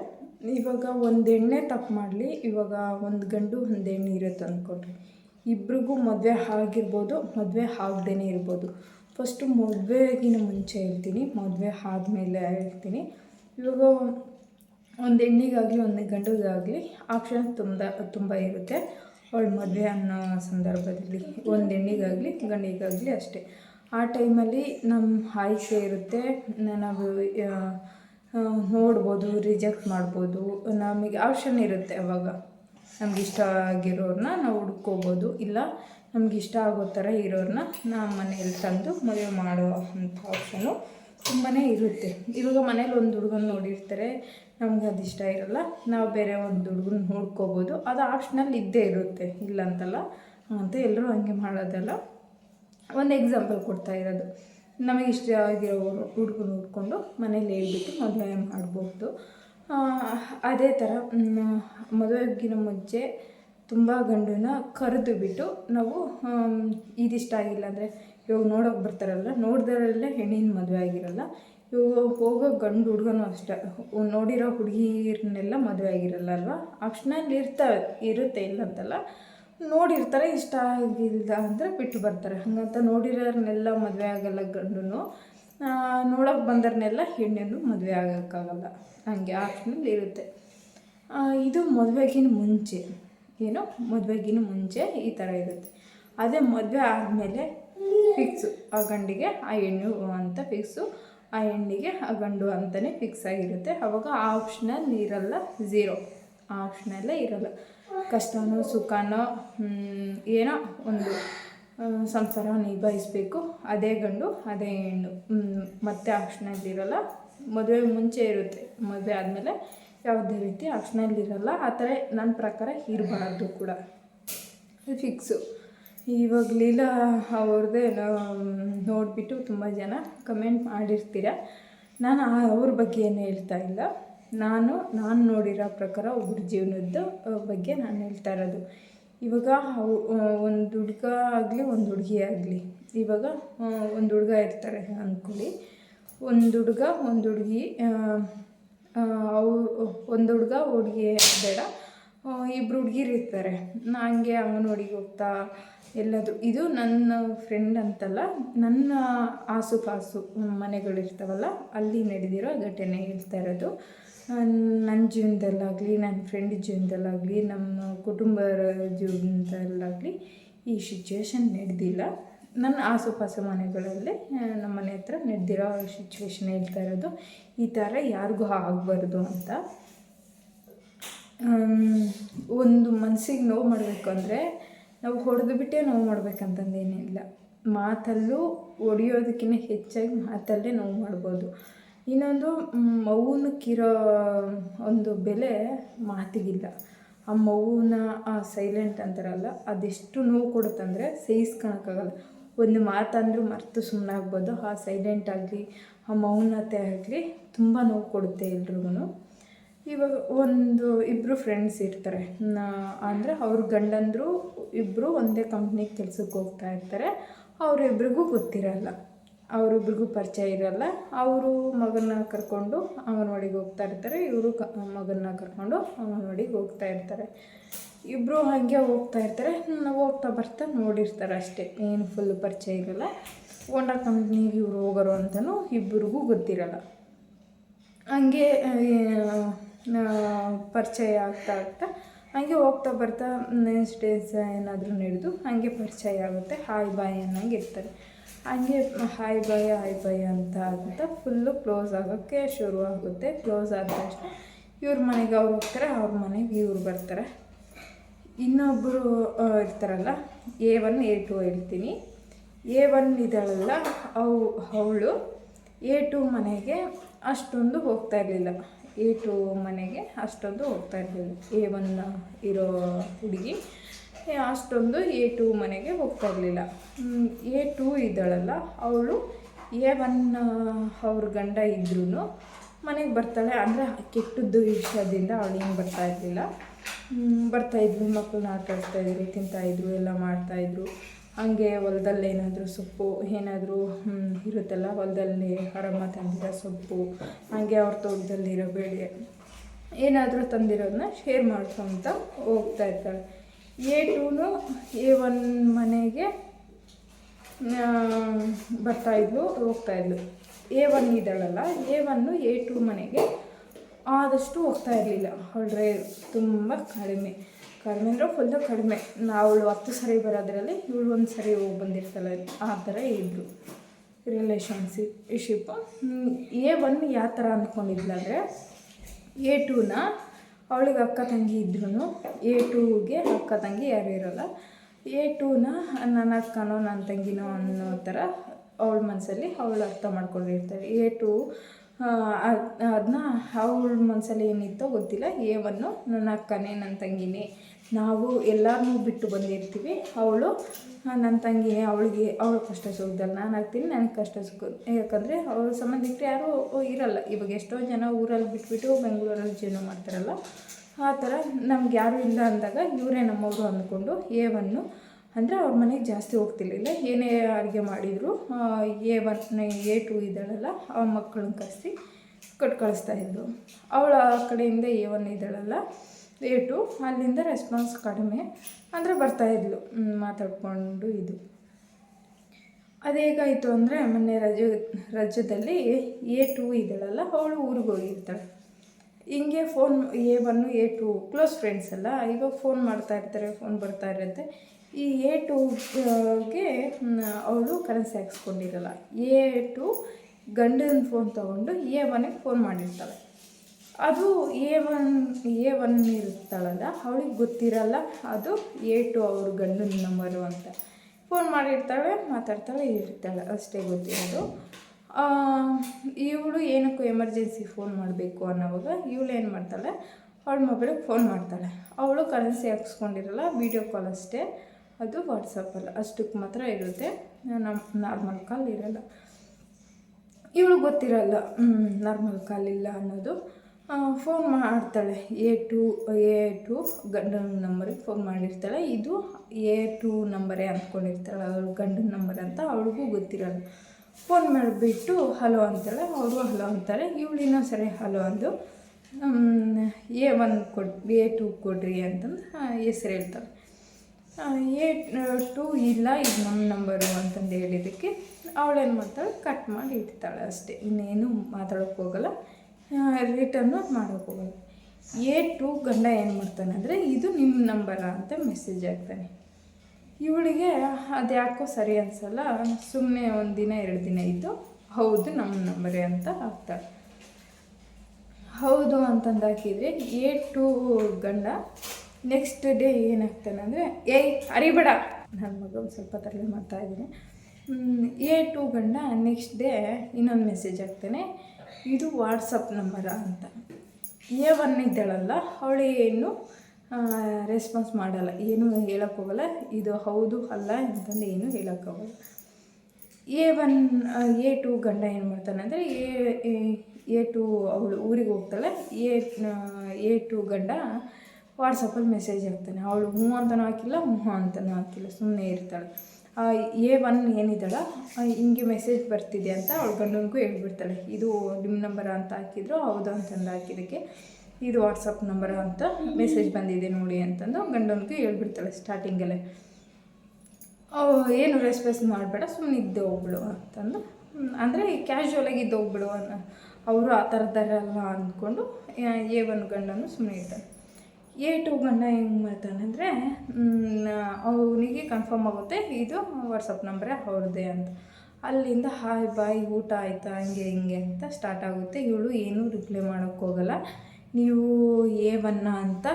ಇವಾಗ ಒಂದು ಹೆಣ್ಣೆ ತಪ್ಪು ಮಾಡಲಿ, ಇವಾಗ ಒಂದು ಗಂಡು ಒಂದು ಹೆಣ್ಣು ಇರುತ್ತೆ ಅಂದ್ಕೊಂಡ್ರಿ ಇಬ್ರಿಗೂ ಮದುವೆ ಆಗಿರ್ಬೋದು, ಮದುವೆ ಆಗ್ದೇ ಇರ್ಬೋದು. ಫಸ್ಟು ಮದುವೆಗಿನ ಮುಂಚೆ ಹೇಳ್ತೀನಿ, ಮದುವೆ ಆದಮೇಲೆ ಹೇಳ್ತೀನಿ. ಇವಾಗ ಒಂದು ಹೆಣ್ಣಿಗಾಗಲಿ ಒಂದು ಗಂಡಿಗಾಗಲಿ ಆಪ್ಷನ್ ತುಂಬ ತುಂಬ ಇರುತ್ತೆ. ಅವಳು ಮದುವೆ ಅನ್ನೋ ಸಂದರ್ಭದಲ್ಲಿ ಒಂದು ಹೆಣ್ಣಿಗಾಗಲಿ ಗಂಡಿಗಾಗಲಿ ಅಷ್ಟೇ. ಆ ಟೈಮಲ್ಲಿ ನಮ್ಮ ಆಯ್ಕೆ ಇರುತ್ತೆ. ನಾವು ನೋಡ್ಬೋದು, ರಿಜೆಕ್ಟ್ ಮಾಡ್ಬೋದು. ನಮಗೆ ಆಪ್ಷನ್ ಇರುತ್ತೆ ಅವಾಗ. ನಮ್ಗೆ ಇಷ್ಟ ಆಗಿರೋರನ್ನ ನಾವು ಹುಡ್ಕೋಬೋದು. ಇಲ್ಲ, ನಮ್ಗೆ ಇಷ್ಟ ಆಗೋ ಥರ ಇರೋರನ್ನ ನಮ್ಮ ಮನೇಲಿ ತಂದು ಮದುವೆ ಮಾಡೋ ಅಂಥ ಆಪ್ಷನು ತುಂಬಾ ಇರುತ್ತೆ. ಇವಾಗ ಮನೇಲಿ ಒಂದು ಹುಡುಗನ ನೋಡಿರ್ತಾರೆ, ನಮ್ಗೆ ಅದು ಇಷ್ಟ ಇರಲ್ಲ. ನಾವು ಬೇರೆ ಒಂದು ಹುಡುಗನ ನೋಡ್ಕೋಬೋದು. ಅದು ಆಪ್ಷನಲ್ ಇದ್ದೇ ಇರುತ್ತೆ, ಇಲ್ಲ ಅಂತಲ್ಲ. ಅಂತ ಎಲ್ಲರೂ ಹಂಗೆ ಮಾಡೋದಲ್ಲ. ಒಂದು ಎಕ್ಸಾಂಪಲ್ ಕೊಡ್ತಾ ಇರೋದು. ನಮಗೆ ಇಷ್ಟ ಆಗಿರೋ ಹುಡುಗನ ಹುಡ್ಕೊಂಡು ಮನೇಲಿ ಹೇಳ್ಬಿಟ್ಟು ಮದುವೆ ಮಾಡ್ಬೋದು. ಅದೇ ಥರ ಮದುವೆಗಿನ ಮುಂಚೆ ತುಂಬ ಗಂಡನ್ನ ಕರೆದು ಬಿಟ್ಟು ನಾವು ಇದಿಷ್ಟ ಆಗಿಲ್ಲ ಅಂದರೆ ಇವಾಗ ನೋಡೋಕೆ ಬರ್ತಾರಲ್ಲ ನೋಡಿದ್ರಲ್ಲೇ ಹೆಣ್ಣಿನ ಮದುವೆ ಆಗಿರಲ್ಲ, ಇವಾಗ ಹೋಗೋ ಗಂಡು ಹುಡುಗನೂ ಅಷ್ಟೇ. ನೋಡಿರೋ ಹುಡುಗಿರನ್ನೆಲ್ಲ ಮದುವೆ ಆಗಿರಲ್ಲ ಅಲ್ವಾ? ಆಪ್ಷನಲ್ಲಿ ಇರ್ತವೆ, ಇರುತ್ತೆ ಇಲ್ಲ ಅಂತಲ್ಲ ನೋಡಿರ್ತಾರೆ, ಇಷ್ಟ ಆಗಿಲ್ಲ ಅಂದರೆ ಬಿಟ್ಟು ಬರ್ತಾರೆ. ಹಾಗಂತ ನೋಡಿರೋರ್ನೆಲ್ಲ ಮದುವೆ ಆಗಲ್ಲ ಗಂಡು ನೋಡೋಕೆ ಬಂದವ್ರನ್ನೆಲ್ಲ ಹೆಣ್ಣನ್ನು ಮದುವೆ ಆಗೋಕ್ಕಾಗಲ್ಲ. ಹಾಗೆ ಆಪ್ಷನಲ್ಲಿ ಇರುತ್ತೆ. ಇದು ಮದುವೆಗಿನ ಮುಂಚೆ. ಏನು ಮದುವೆಗಿನ ಮುಂಚೆ ಈ ಥರ ಇರುತ್ತೆ. ಅದೇ ಮದುವೆ ಆದಮೇಲೆ ಫಿಕ್ಸು ಆ ಗಂಡಿಗೆ ಆ ಹೆಣ್ಣು ಅಂತ ಫಿಕ್ಸು ಆ ಹೆಣ್ಣಿಗೆ ಆ ಗಂಡು ಅಂತಲೇ ಫಿಕ್ಸ್ ಆಗಿರುತ್ತೆ. ಆವಾಗ ಆ ಇರಲ್ಲ ಝೀರೋ ಆ ಆಪ್ಷನಲ್ಲೇ ಇರಲ್ಲ. ಕಷ್ಟನೋ, ಸುಖನೋ ಏನೋ ಒಂದು ಸಂಸಾರ ನಿಭಾಯಿಸಬೇಕು. ಅದೇ ಗಂಡು, ಅದೇ ಹೆಣ್ಣು. ಮತ್ತೆ ಆಪ್ಷನಲ್ ಇರಲ್ಲ. ಮದುವೆ ಮುಂಚೆ ಇರುತ್ತೆ. ಮದುವೆ ಆದಮೇಲೆ ಯಾವುದೇ ರೀತಿ ಇರಲ್ಲ ಆ ಥರ ನನ್ನ ಪ್ರಕಾರ ಇರಬಾರ್ದು ಕೂಡ. ಫಿಕ್ಸು ಇವಾಗ ಲೀಲಾ ಅವ್ರದ್ದೇ ನೋಡಿಬಿಟ್ಟು ತುಂಬ ಜನ ಕಮೆಂಟ್ ಮಾಡಿರ್ತೀರ? ನಾನು ಅವ್ರ ಬಗ್ಗೆ ಏನು ಹೇಳ್ತಾ ಇಲ್ಲ. ನಾನು ನಾನು ನೋಡಿರೋ ಪ್ರಕಾರ ಒಬ್ಬರ ಜೀವನದ ಬಗ್ಗೆ ನಾನು ಹೇಳ್ತಾ ಇರೋದು. ಇವಾಗ ಒಂದು ಹುಡುಗ ಆಗಲಿ, ಒಂದು ಹುಡುಗಿ ಆಗಲಿ, ಇವಾಗ ಒಂದು ಹುಡುಗ ಇರ್ತಾರೆ ಅಂದ್ಕೊಳ್ಳಿ ಒಂದು ಹುಡುಗ, ಒಂದು ಹುಡುಗಿ ಅವು, ಒಂದು ಹುಡುಗ, ಹುಡುಗಿ ಬೇಡ. ಇಬ್ಬರು ಹುಡುಗಿರು ಇರ್ತಾರೆ. ಹಂಗೆ ಅಂಗನವಾಡಿಗೆ ಹೋಗ್ತಾ ಎಲ್ಲಾದರೂ, ಇದು ನನ್ನ ಫ್ರೆಂಡ್ ಅಂತಲ್ಲ, ನನ್ನ ಆಸುಪಾಸು ಮನೆಗಳಿರ್ತಾವಲ್ಲ ಅಲ್ಲಿ ನಡೆದಿರೋ ಘಟನೆ ಹೇಳ್ತಾ ಇರೋದು. ನನ್ನ ಜೀವನದಲ್ಲಾಗಲಿ ನನ್ನ ಫ್ರೆಂಡ್ ಜೀವನದಲ್ಲಾಗಲಿ, ನಮ್ಮ ಕುಟುಂಬದ ಜೀವನದಲ್ಲಾಗಲಿ ಈ ಸಿಚುವೇಶನ್ ನಡೆದಿಲ್ಲ. ನನ್ನ ಆಸುಪಾಸು ಮನೆಗಳಲ್ಲಿ ನಮ್ಮ ಮನೆ ಹತ್ರ ನಡೆದಿರೋ ಸಿಚುವೇಶನ್ ಹೇಳ್ತಾ ಇರೋದು, ಈ ಥರ ಯಾರಿಗೂ ಆಗಬಾರ್ದು ಅಂತ. ಒಂದು ಮನಸ್ಸಿಗೆ ನೋವು ಮಾಡಬೇಕು ಅಂದರೆ ನಾವು ಹೊಡೆದು ಬಿಟ್ಟೇ ನೋವು ಮಾಡ್ಬೇಕಂತಂದೇನಿಲ್ಲ ಮಾತಲ್ಲೂ ಹೊಡೆಯೋದಕ್ಕಿಂತ ಹೆಚ್ಚಾಗಿ ಮಾತಲ್ಲೇ ನೋವು ಮಾಡ್ಬೋದು. ಇನ್ನೊಂದು ಮೌನಕ್ಕಿರೋ ಒಂದು ಬೆಲೆ ಮಾತಿಗಿಲ್ಲ. ಆ ಮೌನ, ಆ ಸೈಲೆಂಟ್ ಅಂತಾರಲ್ಲ, ಅದೆಷ್ಟು ನೋವು ಕೊಡುತ್ತಂದರೆ ಸಹಿಸ್ಕೊಳಕ್ಕಾಗಲ್ಲ ಒಂದು ಮಾತಂದರೂ ಮರೆತು ಸುಮ್ಮನಾಗ್ಬೋದು ಆ ಸೈಲೆಂಟ್ ಆಗಲಿ, ಆ ಮೌನತೆ ಆಗಲಿ ತುಂಬ ನೋವು ಕೊಡುತ್ತೆ ಎಲ್ರಿಗೂ ಇವಾಗ ಒಂದು ಇಬ್ಬರು ಫ್ರೆಂಡ್ಸ್ ಇರ್ತಾರೆ. ಅಂದರೆ ಅವ್ರ ಗಂಡಂದರು ಇಬ್ಬರು ಒಂದೇ ಕಂಪ್ನಿಗೆ ಕೆಲ್ಸಕ್ಕೆ ಹೋಗ್ತಾ ಇರ್ತಾರೆ. ಅವರಿಬ್ರಿಗೂ ಗೊತ್ತಿರಲ್ಲ. ಅವರಿಬ್ರಿಗೂ ಪರಿಚಯ ಇರಲ್ಲ. ಅವರು ಮಗನ ಕರ್ಕೊಂಡು ಅಂಗನವಾಡಿಗೆ ಹೋಗ್ತಾ ಇರ್ತಾರೆ. ಇವರು ಕ ಮಗನ ಕರ್ಕೊಂಡು ಅಂಗನವಾಡಿಗೆ ಹೋಗ್ತಾ ಇರ್ತಾರೆ. ಇಬ್ಬರು ಹಾಗೆ ಹೋಗ್ತಾ ಇರ್ತಾರೆ. ಹೋಗ್ತಾ ಬರ್ತಾ ನೋಡಿರ್ತಾರೆ ಅಷ್ಟೇ. ಏನು ಫುಲ್ ಪರಿಚಯ ಇರಲ್ಲ. ಹೋಂಡಾ ಕಂಪ್ನಿಗೆ ಇವ್ರು ಹೋಗೋರು ಅಂತಲೂ ಇಬ್ಬರಿಗೂ ಗೊತ್ತಿರಲ್ಲ. ಹಂಗೆ ಪರಿಚಯ ಆಗ್ತಾ ಆಗ್ತಾ ಹಂಗೆ ಹೋಗ್ತಾ ಬರ್ತಾ ನೆಕ್ಸ್ಟ್ ಡೇಸ್ ಏನಾದರೂ ನಡೆದು ಹಂಗೆ ಪರಿಚಯ ಆಗುತ್ತೆ. ಹಾಯ್ ಬಾಯ್ ಅನ್ನಂಗೆ ಇರ್ತಾರೆ. ಹಂಗೆ ಹಾಯ್ ಬಾಯ್ ಹಾಯ್ ಬಾಯ್ ಅಂತ ಅಂತ ಫುಲ್ಲು ಕ್ಲೋಸ್ ಆಗೋಕ್ಕೆ ಶುರು ಆಗುತ್ತೆ ಕ್ಲೋಸ್ ಆದ ತಕ್ಷಣ ಇವ್ರ ಮನೆಗೆ ಅವ್ರು ಹೋಗ್ತಾರೆ, ಅವ್ರ ಮನೆಗೆ ಇವ್ರು ಬರ್ತಾರೆ. ಇನ್ನೊಬ್ಬರು ಇರ್ತಾರಲ್ಲ ಎ ಒನ್ ಎ ಟು ಹೇಳ್ತೀನಿ. ಎ ಒನ್ ಇದ್ದಾಳಲ್ಲ ಅವು, ಅವಳು ಎ ಟು ಮನೆಗೆ ಅಷ್ಟೊಂದು ಹೋಗ್ತಾ ಇರಲಿಲ್ಲ. ಎ ಟು ಮನೆಗೆ ಅಷ್ಟೊಂದು ಹೋಗ್ತಾ ಇರಲಿಲ್ಲ. ಎ ಒನ್ ಇರೋ ಹುಡುಗಿ ಅಷ್ಟೊಂದು ಎ ಟು ಮನೆಗೆ ಹೋಗ್ತಾ ಇರಲಿಲ್ಲ. ಎ ಟು ಇದ್ದಾಳಲ್ಲ, ಅವಳು ಎ ಒನ್ ಅವ್ರ ಗಂಡ ಇದ್ರೂ ಮನೆಗೆ ಬರ್ತಾಳೆ. ಅಂದರೆ ಕೆಟ್ಟದ್ದು ವಿಷಯದಿಂದ ಅವಳು ಹಿಂಗೆ ಬರ್ತಾ ಇರಲಿಲ್ಲ. ಬರ್ತಾಯಿದ್ರು ಮಕ್ಕಳನ್ನ ಆಟ ಆಡ್ತಾಯಿದ್ರು ತಿಂತಾಯಿದ್ರು ಎಲ್ಲ ಮಾಡ್ತಾಯಿದ್ರು ಹಂಗೆ ಹೊಲದಲ್ಲಿ ಏನಾದರೂ ಸೊಪ್ಪು, ಏನಾದರೂ ಇರುತ್ತಲ್ಲ, ಹೊಲದಲ್ಲಿ ಹರಮ್ಮ ತಂದಿರೋ ಸೊಪ್ಪು, ಹಾಗೆ ಅವ್ರ ತೋಟದಲ್ಲಿರೋ ಬೆಳೆ, ಏನಾದರೂ ತಂದಿರೋದನ್ನ ಶೇರ್ ಮಾಡ್ಕೊತ ಹೋಗ್ತಾ ಇರ್ತಾಳೆ ಎ ಟೂನು ಎ ಒನ್ ಮನೆಗೆ ಬರ್ತಾಯಿದ್ಲು ಹೋಗ್ತಾಯಿದ್ಲು ಎ ಒನ್ ಇದ್ದಾಳಲ್ಲ ಎ ಒನ್ನು ಎ ಟು ಮನೆಗೆ ಆದಷ್ಟು ಹೋಗ್ತಾ ಇರಲಿಲ್ಲ. ಅವಳ್ರೆ ತುಂಬ ಕಡಿಮೆ. ಕಡಿಮೆ ಅಂದರೆ ಫುಲ್ಲು ಕಡಿಮೆ. ಅವಳು ಹತ್ತು ಸರಿ ಬರೋದ್ರಲ್ಲಿ ಇವಳು ಒಂದು ಸರಿ ಹೋಗಿ ಬಂದಿರ್ತಲ್ಲ ಆ ಥರ ಇದ್ದರು ರಿಲೇಷನ್ಶಿಪ್ ಶಿಪ್ ಎ ಒನ್ ಯಾವ ಥರ ಅಂದ್ಕೊಂಡಿದ್ಲಂದರೆ ಎ ಟೂನ ಅವಳಿಗೆ ಅಕ್ಕ ತಂಗಿ ಇದ್ರೂ ಎ ಟೂಗೆ ಅಕ್ಕ ತಂಗಿ ಯಾರು ಇರೋಲ್ಲ. ಎ ಟೂನ ನನ್ನ ಅಕ್ಕನೋ, ನನ್ನ ತಂಗಿನೋ ಅನ್ನೋ ಥರ ಅವಳ ಮನಸ್ಸಲ್ಲಿ ಅವಳು ಅರ್ಥ ಮಾಡ್ಕೊಂಡಿರ್ತಾರೆ. ಎ ಟು ಅದನ್ನ ಅವಳ ಮನಸ್ಸಲ್ಲಿ ಏನಿತ್ತೋ ಗೊತ್ತಿಲ್ಲ, ಏವನ್ನು ನನ್ನ ಅಕ್ಕನೇ, ನನ್ನ ತಂಗಿನೇ, ನಾವು ಎಲ್ಲರನ್ನೂ ಬಿಟ್ಟು ಬಂದಿರ್ತೀವಿ. ಅವಳು ನನ್ನ ತಂಗಿನೇ, ಅವಳಿಗೆ, ಅವಳ ಕಷ್ಟ ಸುಖದಲ್ಲಿ ನಾನು ಆಗ್ತೀನಿ ನನಗೆ ಕಷ್ಟ ಸುಖ, ಯಾಕಂದರೆ ಅವ್ರ ಸಂಬಂಧಿಕರು ಯಾರೂ ಇರಲ್ಲ. ಇವಾಗ ಎಷ್ಟೋ ಜನ ಊರಲ್ಲಿ ಬಿಟ್ಬಿಟ್ಟು ಬೆಂಗಳೂರಲ್ಲಿ ಜೀವನ ಮಾಡ್ತಾರಲ್ಲ, ಆ ಥರ ನಮ್ಗೆ ಯಾರು ಇಲ್ಲ ಅಂದಾಗ ಇವರೇ ನಮ್ಮವರು ಅಂದ್ಕೊಂಡು, ಏವನ್ನು ಅಂದರೆ ಅವ್ರ ಮನೆಗೆ ಜಾಸ್ತಿ ಹೋಗ್ತಿರ್ಲಿಲ್ಲ. ಏನೇ ಅಡುಗೆ ಮಾಡಿದರೂ ಎ ಒನ್, ಎ ಟು ಇದ್ದಾಳಲ್ಲ ಆ ಮಕ್ಕಳನ್ನ ಕರೆಸಿ ಕೊಟ್ಟು ಕಳಿಸ್ತಾಯಿದ್ರು ಅವಳ ಕಡೆಯಿಂದ ಎ ಒನ್ ಇದ್ದಾಳಲ್ಲ, ಎ ಟು, ಅಲ್ಲಿಂದ ರೆಸ್ಪಾನ್ಸ್ ಕಡಿಮೆ ಅಂದರೆ ಬರ್ತಾಯಿದ್ಲು ಮಾತಾಡಿಕೊಂಡು ಇದು ಅದೇಗಾಯಿತು ಅಂದರೆ ಮೊನ್ನೆ ರಜೆ, ರಜದಲ್ಲಿ ಎ ಟು ಇದ್ದಾಳಲ್ಲ, ಅವಳು ಊರಿಗೆ ಹೋಗಿರ್ತಾಳೆ. ಹಿಂಗೆ phone A one, A two close friends ಅಲ್ಲ, ಈಗ ಫೋನ್ ಮಾಡ್ತಾ ಇರ್ತಾರೆ ಫೋನ್ ಬರ್ತಾ ಇರುತ್ತೆ. ಈ ಎ ಟುಗೆ ಅವಳು ಕರೆನ್ಸಿ ಹಾಕ್ಸ್ಕೊಂಡಿರಲ್ಲ. ಎ ಟು ಗಂಡನ ಫೋನ್ ತೊಗೊಂಡು ಎ ಒನ್ಗೆ ಫೋನ್ ಮಾಡಿರ್ತಾಳೆ. ಅದು ಎ ಒನ್ ಎ ಒನ್ ಇರ್ತಾಳಲ್ಲ, ಅವಳಿಗೆ ಗೊತ್ತಿರಲ್ಲ, ಅದು ಎ ಟು ಅವ್ರ ಗಂಡನ ನಂಬರು ಅಂತ. ಫೋನ್ ಮಾಡಿರ್ತಾಳೆ, ಮಾತಾಡ್ತಾಳೆ, ಇರ್ತಾಳೆ, ಅಷ್ಟೇ ಗೊತ್ತಿರೋದು. ಇವಳು ಏನಕ್ಕೂ ಎಮರ್ಜೆನ್ಸಿ ಫೋನ್ ಮಾಡಬೇಕು ಅನ್ನೋವಾಗ ಇವಳು ಏನು ಮಾಡ್ತಾಳೆ, ಅವಳ ಮೊಬೈಲಿಗೆ ಫೋನ್ ಮಾಡ್ತಾಳೆ. ಅವಳು ಕರೆನ್ಸಿ ಹಾಕ್ಸ್ಕೊಂಡಿರಲ್ಲ ವೀಡಿಯೋ ಕಾಲ್ ಅಷ್ಟೇ. ಅದು ವಾಟ್ಸಪ್ಪಲ್ಲಿ ಅಷ್ಟಕ್ಕೆ ಮಾತ್ರ ಇರುತ್ತೆ. ನಮ್ಮ ನಾರ್ಮಲ್ ಕಾಲ್ ಇರಲ್ಲ. ಇವಳು ಗೊತ್ತಿರಲ್ಲ ನಾರ್ಮಲ್ ಕಾಲ್ ಇಲ್ಲ ಅನ್ನೋದು. ಫೋನ್ ಮಾಡ್ತಾಳೆ. ಎ ಟು ಎ ಟು ಗಂಡನ ನಂಬರಿಗೆ ಫೋನ್ ಮಾಡಿರ್ತಾಳೆ. ಇದು ಎ ಟು ನಂಬರೇ ಅಂದ್ಕೊಂಡಿರ್ತಾಳೆ. ಅವ್ರ ಗಂಡನ ನಂಬರ್ ಅಂತ ಅವಳಿಗೂ ಗೊತ್ತಿರಲ್ಲ. ಫೋನ್ ಮಾಡಿಬಿಟ್ಟು ಹಲೋ ಅಂತಾಳೆ. ಅವರು ಹಲೋ ಅಂತಾರೆ. ಇವಳಿನ ಸರಿ ಹಲೋ ಅಂದು ಎ ಒನ್ ಕೊಡ್, ಎ ಟು ಕೊಡ್ರಿ ಅಂತಂದು ಹೆಸ್ರು ಹೇಳ್ತಾರೆ ಎ ಟು ಇಲ್ಲ, ಇದು ನಮ್ಮ ನಂಬರು ಅಂತಂದು ಹೇಳಿದ್ದಕ್ಕೆ ಅವಳೇನು ಮಾಡ್ತಾಳೆ? ಕಟ್ ಮಾಡಿ ಇಡ್ತಾಳೆ ಅಷ್ಟೇ. ಇನ್ನೇನು ಮಾತಾಡೋಕೆ ಹೋಗಲ್ಲ. ರಿಟರ್ನು ಮಾಡೋಕೆ ಹೋಗಲ್ಲ. ಎ ಟು ಗಂಡ ಏನು ಮಾಡ್ತಾನೆ ಅಂದರೆ ಇದು ನಿಮ್ಮ ನಂಬರ ಅಂತ ಮೆಸೇಜ್ ಹಾಕ್ತಾನೆ. ಇವಳಿಗೆ ಅದು ಯಾಕೋ ಸರಿ ಅನ್ಸಲ್ಲ. ಸುಮ್ಮನೆ ಒಂದು ದಿನ, ಎರಡು ದಿನ ಇದ್ದು ಹೌದು ನಮ್ಮ ನಂಬರೇ ಅಂತ ಹಾಕ್ತಾಳೆ. ಹೌದು ಅಂತಂದು ಹಾಕಿದರೆ ಎ ಟು ಗಂಡ ನೆಕ್ಸ್ಟ್ ಡೇ ಏನಾಗ್ತಾನೆ ಅಂದರೆ ಏಯ್ ಅರಿಬೇಡ. ನನ್ನ ಮಗ ಒಂದು ಸ್ವಲ್ಪ ತರಲೆ ಮಾಡ್ತಾ ಇದ್ದೀನಿ. ಎ ಟು ಗಂಡ ನೆಕ್ಸ್ಟ್ ಡೇ ಇನ್ನೊಂದು ಮೆಸೇಜ್ ಹಾಕ್ತಾನೆ. ಇದು ವಾಟ್ಸಪ್ ನಂಬರ ಅಂತ. ಎ ಒನ್ ಇದ್ದಾಳಲ್ಲ ಏನು ರೆಸ್ಪಾನ್ಸ್ ಮಾಡಲ್ಲ. ಏನೂ ಹೇಳೋಕ್ಕೋಗಲ್ಲ ಇದು ಹೌದು, ಅಲ್ಲ ಅಂತಂದು ಏನು ಹೇಳೋಕ್ಕಾಗಲ್ಲ ಎ ಒನ್ ಎ ಟು ಗಂಡ ಏನು ಮಾಡ್ತಾನೆ ಅಂದರೆ ಎ ಎ ಟು ಅವಳು ಊರಿಗೆ ಹೋಗ್ತಾಳೆ. ಎ ಎ ಟು ಗಂಡ ವಾಟ್ಸಪ್ಪಲ್ಲಿ ಮೆಸೇಜ್ ಹಾಕ್ತಾನೆ. ಅವಳು ಹ್ಞೂ ಅಂತಲೂ ಹಾಕಿಲ್ಲ ಹ್ಞೂ ಅಂತಲೂ ಹಾಕಿಲ್ಲ ಸುಮ್ಮನೆ ಇರ್ತಾಳೆ. ಎ ಒನ್ ಏನಿದ್ದಾಳ? ಹಿಂಗೆ ಮೆಸೇಜ್ ಬರ್ತಿದೆ ಅಂತ ಅವಳು ಗಂಡನಿಗೂ ಹೇಳ್ಬಿಡ್ತಾಳೆ. ಇದು ನಿಮ್ಮ ನಂಬರ ಅಂತ ಹಾಕಿದ್ರು? ಹೌದು ಅಂತಂದು ಹಾಕಿದ್ದಕ್ಕೆ. ಇದು ವಾಟ್ಸಪ್ ನಂಬರ ಅಂತ ಮೆಸೇಜ್ ಬಂದಿದೆ ನೋಡಿ ಅಂತಂದು ಗಂಡನಿಗೂ ಹೇಳ್ಬಿಡ್ತಾಳೆ ಸ್ಟಾರ್ಟಿಂಗಲ್ಲೇ. ಏನು ರೆಸ್ಪಾನ್ಸ್ ಮಾಡಬೇಡ ಸುಮ್ಮನೆ ಇದ್ದೆ ಹೋಗ್ಬಿಡು ಅಂತಂದು. ಅಂದರೆ ಕ್ಯಾಶುವಲಾಗಿ ಇದ್ದು ಹೋಗ್ಬಿಡು ಅವರು ಆ ಥರದ್ದಾರಲ್ಲ ಅಂದ್ಕೊಂಡು ಎ ಒನ್ ಗಂಡನು ಸುಮ್ಮನೆ ಇರ್ತಾನೆ. ಎ ಟು ಗಂಡ ಹೆಂಗೆ ಮಾಡ್ತಾನೆ ಅಂದರೆ ಅವನಿಗೆ ಕನ್ಫರ್ಮ್ ಆಗುತ್ತೆ, ಇದು ವಾಟ್ಸಪ್ ನಂಬರೇ ಅವ್ರದ್ದೇ ಅಂತ. ಅಲ್ಲಿಂದ ಹಾಯ್ ಬಾಯ್ ಊಟ ಆಯಿತಾ, ಹಂಗೆ, ಹಿಂಗೆ ಅಂತ ಸ್ಟಾರ್ಟ್ ಆಗುತ್ತೆ. ಇವಳು ಏನೂ ರಿಪ್ಲೈ ಮಾಡೋಕ್ಕೋಗಲ್ಲ ನೀವು ಏ ಬನ್ನ ಅಂತ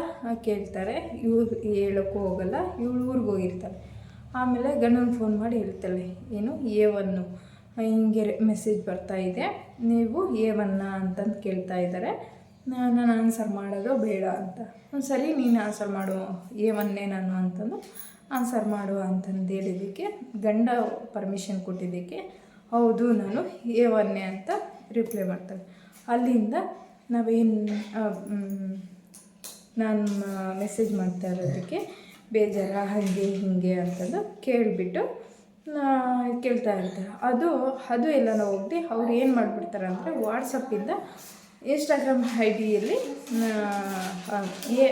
ಕೇಳ್ತಾರೆ, ಇವ್ರು ಹೇಳೋಕ್ಕೂ ಹೋಗಲ್ಲ, ಇವಳು ಊರಿಗೆ ಹೋಗಿರ್ತಾಳೆ. ಆಮೇಲೆ ಗಂಡನ ಫೋನ್ ಮಾಡಿ ಹೇಳ್ತಾಳೆ, ಏನು, ಎ ಒನ್ನು ಹಿಂಗೆ ಮೆಸೇಜ್ ಬರ್ತಾ ಇದೆ, ನೀವು ಎ ಬನ್ನ ಅಂತಂದು ಕೇಳ್ತಾ ಇದ್ದಾರೆ. ನಾನು ಆನ್ಸರ್ ಮಾಡೋದು ಬೇಡ ಅಂತ. ಒಂದು ಸರಿ ನೀನು ಆನ್ಸರ್ ಮಾಡು ಎ ಒನ್ನೇ ನಾನು ಅಂತಂದು ಆನ್ಸರ್ ಮಾಡು ಅಂತಂದು ಹೇಳಿದ್ದಕ್ಕೆ, ಗಂಡ ಪರ್ಮಿಷನ್ ಕೊಟ್ಟಿದ್ದಕ್ಕೆ, ಹೌದು, ನಾನು ಎ ಒನ್ನೇ ಅಂತ ರಿಪ್ಲೈ ಮಾಡ್ತಾಳೆ ಅಲ್ಲಿಂದ ನಾವೇನು ನಾನು ಮೆಸೇಜ್ ಮಾಡ್ತಾ ಇರೋದಕ್ಕೆ ಬೇಜಾರ, ಹಾಗೆ, ಹೀಗೆ ಅಂತಂದು ಕೇಳಿಬಿಟ್ಟು ಕೇಳ್ತಾ ಇರ್ತಾರೆ. ಅದು ಅದು ಎಲ್ಲ ಹೋಗಿ ಅವ್ರು ಏನು ಮಾಡಿಬಿಡ್ತಾರೆ ಅಂದರೆ ವಾಟ್ಸಪ್ಪಿಂದ ಇನ್ಸ್ಟಾಗ್ರಾಮ್ ಐ ಡಿಯಲ್ಲಿ ಎ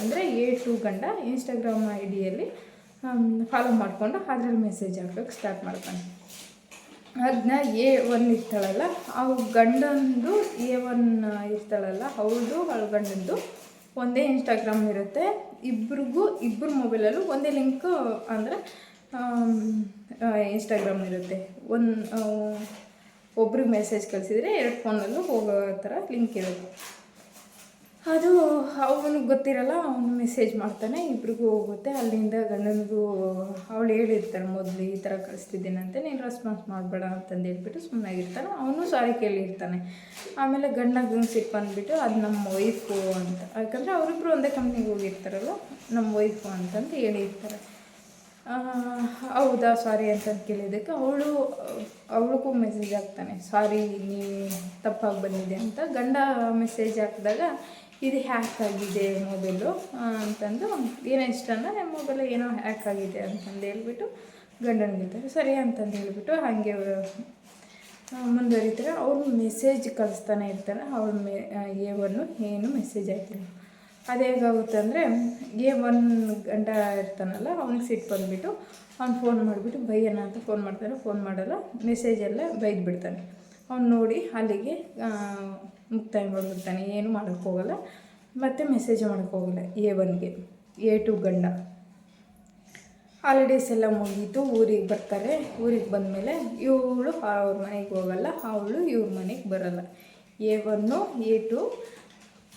ಅಂದರೆ ಎ ಟು ಗಂಡ ಇನ್ಸ್ಟಾಗ್ರಾಮ್ ಐ ಡಿಯಲ್ಲಿ ಫಾಲೋ ಮಾಡಿಕೊಂಡು ಅದರಲ್ಲಿ ಮೆಸೇಜ್ ಹಾಕೋಕ್ಕೆ ಸ್ಟಾರ್ಟ್ ಮಾಡ್ತಾನೆ ಅದನ್ನ ಎ ಒನ್ ಇರ್ತಾಳಲ್ಲ ಅವ್ರ ಗಂಡಂದು ಎ ಒನ್ ಇರ್ತಾಳಲ್ಲ ಅವ್ರದ್ದು ಅವಳ ಗಂಡಂದು ಒಂದೇ ಇನ್ಸ್ಟಾಗ್ರಾಮ್ ಇರುತ್ತೆ. ಇಬ್ರಿಗೂ ಇಬ್ಬರು ಮೊಬೈಲಲ್ಲೂ ಒಂದೇ ಲಿಂಕು ಅಂದರೆ ಇನ್ಸ್ಟಾಗ್ರಾಮ್ ಇರುತ್ತೆ. ಒಂದು ಒಬ್ರಿಗೆ ಮೆಸೇಜ್ ಕಳಿಸಿದರೆ ಎರಡು ಫೋನಲ್ಲೂ ಹೋಗೋ ಥರ ಲಿಂಕ್ ಇರೋದು ಅದು ಅವನಿಗೆ ಗೊತ್ತಿರಲ್ಲ, ಅವನು ಮೆಸೇಜ್ ಮಾಡ್ತಾನೆ, ಇಬ್ರಿಗೂ ಹೋಗುತ್ತೆ. ಅಲ್ಲಿಂದ ಗಂಡನಿಗೂ ಅವಳು ಹೇಳಿರ್ತಾರೆ ಮೊದಲು ಈ ಥರ ಅಂತ ನೀನು ರೆಸ್ಪಾನ್ಸ್ ಮಾಡಬೇಡ ಅಂತಂದು ಸುಮ್ಮನೆ ಸುಮ್ಮನಾಗಿರ್ತಾನೆ ಅವನು ಸಾರಿ ಕೇಳಿರ್ತಾನೆ. ಆಮೇಲೆ ಗಂಡಗೆ ಸಿಟ್ಟು ಬಂದುಬಿಟ್ಟು, ಅದು ನಮ್ಮ ವೈಫು ಅಂತ. ಯಾಕಂದರೆ ಅವರಿಬ್ಬರು ಒಂದೇ ಕಂಪ್ನಿಗೆ ಹೋಗಿರ್ತಾರಲ್ಲ ನಮ್ಮ ವೈಫು ಅಂತಂದು ಹೇಳಿರ್ತಾರೆ. ಹೌದಾ ಸಾರಿ ಅಂತ ಕೇಳಿದ್ದಕ್ಕೆ ಅವಳು, ಅವಳಿಗೂ ಮೆಸೇಜ್ ಹಾಕ್ತಾನೆ. ಸಾರಿ ನೀ ತಪ್ಪಾಗಿ ಬಂದಿದೆ ಅಂತ. ಗಂಡ ಮೆಸೇಜ್ ಹಾಕಿದಾಗ, ಇದು ಹ್ಯಾಕ್ ಆಗಿದೆ ಮೊಬೈಲು ಅಂತಂದು ಏನೋ ಇಷ್ಟ ಅಂದರೆ ಮೊಬೈಲ್ ಏನೋ ಹ್ಯಾಕ್ ಆಗಿದೆ ಅಂತಂದು ಹೇಳ್ಬಿಟ್ಟು ಗಂಡನಿಗೆ ಸರಿ ಅಂತಂದು ಹೇಳ್ಬಿಟ್ಟು ಹಾಗೆ ಮುಂದುವರಿತಾರೆ. ಅವ್ರು ಮೆಸೇಜ್ ಕಳಿಸ್ತಾನೆ ಇರ್ತಾರೆ ಅವ್ರ ಮೆ ಏವನ್ನು ಏನು ಮೆಸೇಜ್ ಆಯ್ತಿಲ್ಲ ಅದು ಹೇಗಾಗುತ್ತೆ ಅಂದರೆ ಎ ಒನ್ ಗಂಡ ಇರ್ತಾನಲ್ಲ, ಅವ್ನಿಗೆ ಸಿಟ್ಟು ಬಂದುಬಿಟ್ಟು ಅವ್ನು ಫೋನ್ ಮಾಡಿಬಿಟ್ಟು ಬೈಯೋಣ ಅಂತ ಫೋನ್ ಮಾಡ್ತಾನೆ ಫೋನ್ ಮಾಡಲ್ಲ ಮೆಸೇಜೆಲ್ಲ ಬೈದು ಬಿಡ್ತಾನೆ. ಅವ್ನು ನೋಡಿ ಅಲ್ಲಿಗೆ ಮುಕ್ತಾಯ ಮಾಡಿಬಿಡ್ತಾನೆ, ಏನು ಮಾಡೋಕ್ಕೋಗಲ್ಲ ಮತ್ತು ಮೆಸೇಜ್ ಮಾಡೋಕ್ಕೋಗಲ್ಲ ಎ ಒನ್ಗೆ ಎ ಟು ಗಂಡ. ಹಾಲಿಡೇಸ್ ಎಲ್ಲ ಮುಗೀತು, ಊರಿಗೆ ಬರ್ತಾರೆ, ಊರಿಗೆ ಬಂದಮೇಲೆ ಇವಳು ಅವ್ರ ಮನೆಗೆ ಹೋಗಲ್ಲ, ಅವಳು ಇವ್ರ ಮನೆಗೆ ಬರಲ್ಲ. A one A two